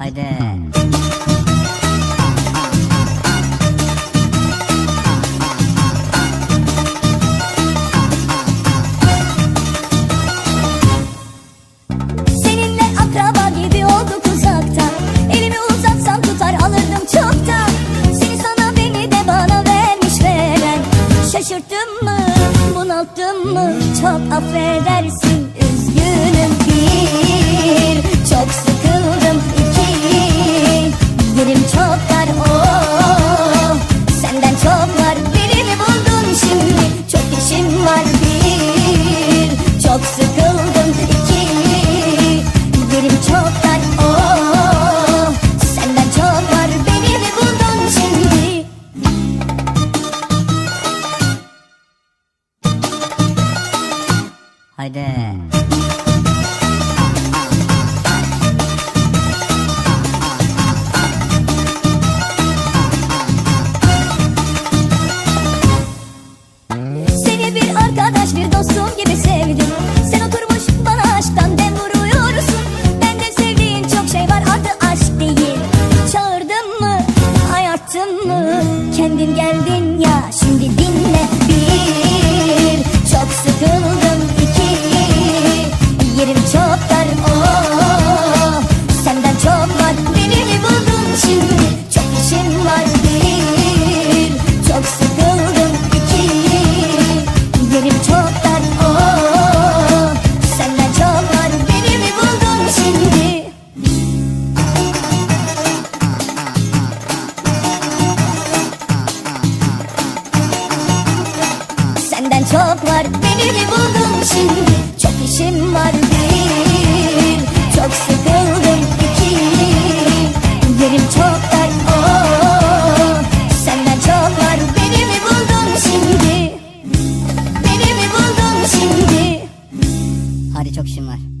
Haydi. Seninle akraba gibi olduk uzaktan. Elimi uzatsam tutar alırdım çoktan. Seni sana beni de bana vermiş veren. Şaşırttın mı bunalttın mı? Çok affedersin Üzgünüm Haydi. Seni bir arkadaş bir dostum gibi sevdim. Sen oturmuş bana aşktan dem vuruyorsun. Bende sevdiğin çok şey var adı aşk değil. Çağırdın mı ayarttın mı? Kendin geldin ya şimdi dinle Senden çok var beni mi buldun şimdi. Çok işim var bir Çok sıkıldım iki. Yerim çok dar oh. Senden çok var beni mi buldun şimdi. Beni mi buldun şimdi. Hadi çok işim var.